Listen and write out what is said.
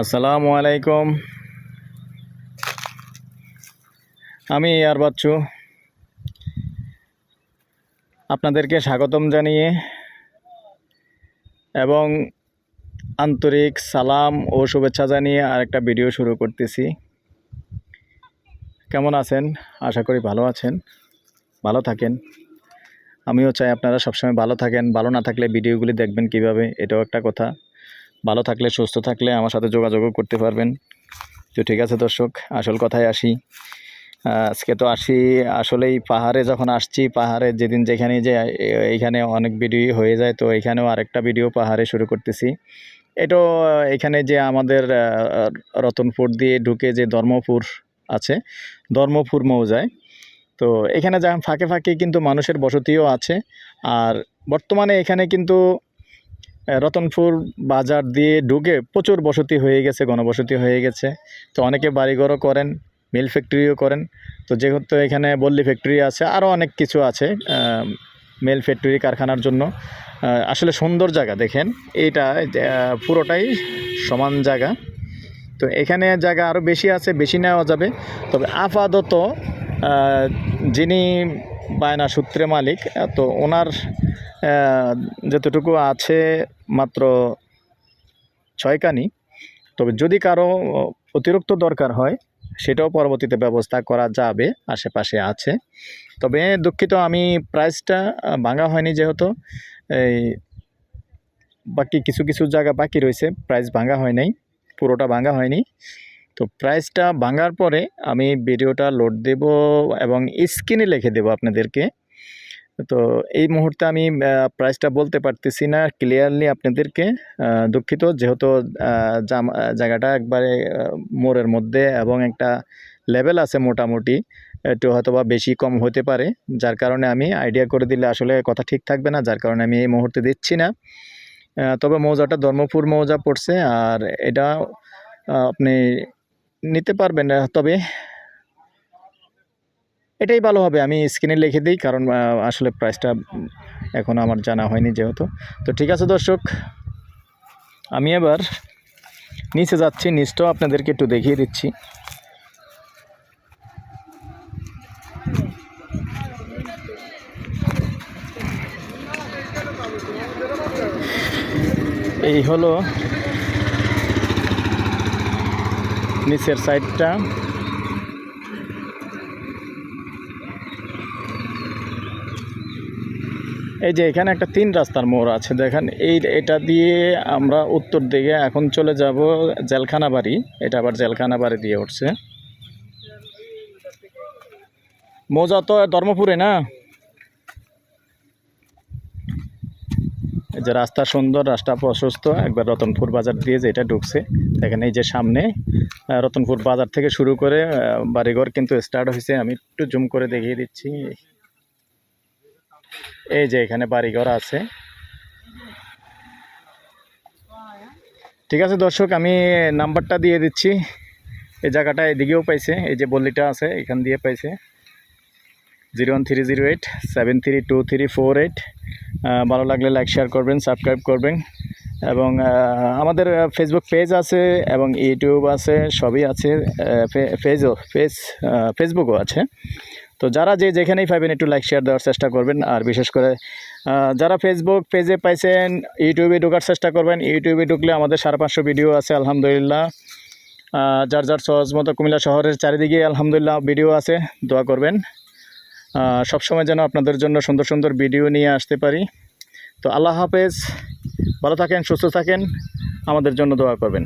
আসসালামু আলাইকুম। আমি আর বাচ্চু। আপনাদেরকে স্বাগতম জানিয়ে এবং আন্তরিক সালাম ও শুভেচ্ছা জানিয়ে আরেকটা ভিডিও শুরু করতেছি। কেমন আছেন? আশা করি ভালো আছেন। ভালো থাকেন। আমিও চাই আপনারা সবসময় ভালো থাকেন। ভালো না থাকলে ভিডিওগুলি দেখবেন কীভাবে, এটাও একটা কথা। ভালো থাকলে সুস্থ থাকলে আমার সাথে যোগাযোগও করতে পারবেন। তো ঠিক আছে দর্শক আসল কথায় আসি। আজকে তো আসি আসলেই পাহাড়ে যখন আসছি পাহাড়ে যেদিন যেখানে যে এইখানে অনেক ভিডিও হয়ে যায় তো এখানেও আরেকটা ভিডিও পাহাড়ে শুরু করতেছি। আহ, এখানে যে আমাদের রতনপুর দিয়ে ঢুকে যে ধর্মপুর আছে ধর্মপুর মৌজায় তো এখানে যা ফাঁকে ফাঁকে কিন্তু মানুষের বসতিও আছে। আর বর্তমানে এখানে কিন্তু রতনপুর বাজার দিয়ে ঢুকে প্রচুর বসতি হয়ে গেছে, গণবসতি হয়ে গেছে। তো অনেকে বাড়িঘরও করেন, মিল ফ্যাক্টরিও করেন। তো যেহেতু এখানে বল্লি ফ্যাক্টরি আছে, আরও অনেক কিছু আছে মিল ফ্যাক্টরি, কারখানার জন্য। আসলে সুন্দর জায়গা দেখেন। এটা পুরোটাই সমান জায়গা। তো এখানে জায়গা আরও বেশি আছে, বেশি নেওয়া যাবে। তবে আপাতত যিনি বায়না সূত্রে মালিক তো ওনার যতটুকু আছে মাত্র ছয়কানি তবে যদি কারও অতিরিক্ত দরকার হয়, সেটাও পরবর্তীতে ব্যবস্থা করা যাবে, আশেপাশে আছে। তবে দুঃখিত, আমি প্রাইসটা ভাঙা হয়নি যেহেতু, এই বাকি কিছু কিছু জায়গা বাকি রয়েছে প্রাইস ভাঙা হয় নাই, পুরোটা ভাঙা হয়নি। তো প্রাইসটা ভাঙার পরে আমি ভিডিওটা লোড দেব এবং স্ক্রিনে লিখে দেব আপনাদেরকে। তো এই মুহূর্তে আমি প্রাইসটা বলতে পারতেছি না ক্লিয়ারলি আপনাদেরকে। দুঃখিত যেহেতু জায়গাটা একবারে মোড়ের মধ্যে এবং একটা লেভেল আছে মোটামুটি, একটু হয়তো বা বেশি কম হতে পারে। যার কারণে আমি আইডিয়া করে দিলে আসলে কথা ঠিক থাকবে না, যার কারণে আমি এই মুহূর্তে দিচ্ছি না। তবে মৌজাটা ধর্মপুর মৌজা পড়ছে আর এটা আপনি নিতে পারবেন। তবে এটাই ভালো হবে। আমি স্ক্রিনে লিখে দিই, কারণ আসলে প্রাইসটা এখন আমার জানা হয়নি যেহেতু। তো ঠিক আছে দর্শক, আমি এবার নিচে যাচ্ছি। নিচটাও আপনাদেরকে একটু দেখিয়ে দিচ্ছি। এই হলো নিচের সাইডটা এই যে এখানে একটা তিন রাস্তার মোড় আছে, দেখেন এই এটা দিয়ে আমরা উত্তর দিকে এখন চলে যাব জেলখানা বাড়ি, এটা আবার জেলখানা বাড়ি দিয়ে উঠছে। মৌজা তো ধর্মপুরে না? এই যে রাস্তা সুন্দর, রাস্তা প্রশস্ত, একবার রতনপুর বাজার দিয়ে যেটা ঢুকছে, দেখেন এই যে সামনে রতনপুর বাজার থেকে শুরু করে বাড়িঘর কিন্তু স্টার্ট হয়েছে, আমি একটু জুম করে দেখিয়ে দিচ্ছি। এই যে এখানে বাড়িঘর আছে। ঠিক আছে দর্শক, আমি নাম্বারটা দিয়ে দিচ্ছি। এই জায়গাটা এদিকেও পাইছে, এই যে বল্লিটা আছে, এখান দিয়ে পাইছে। Zero one three zero eight, seven three two three four eight. ভালো লাগলে লাইক, শেয়ার করবেন, সাবস্ক্রাইব করবেন। এবং আমাদের ফেসবুক পেজ আছে এবং ইউটিউব আছে, সবই আছে পেজও পেজ ফেসবুকও আছে। তো যারা যে যেখানেই পাবেন একটু লাইক শেয়ার দেওয়ার চেষ্টা করবেন। আর বিশেষ করে যারা ফেসবুক পেজে পাইছেন ইউটিউবে ঢোকার চেষ্টা করবেন। ইউটিউবে ঢুকলে আমাদের সাড়ে পাঁচশো ভিডিও আছে, আলহামদুলিল্লাহ। যার যার সহজ মতো কুমিল্লা শহরের চারিদিকে আলহামদুলিল্লাহ ভিডিও আছে, দোয়া করবেন। সবসময় যেন আপনাদের জন্য সুন্দর সুন্দর ভিডিও নিয়ে আসতে পারি। তো আল্লাহ হাফেজ, ভালো থাকেন, সুস্থ থাকেন, আমাদের জন্য দোয়া করবেন।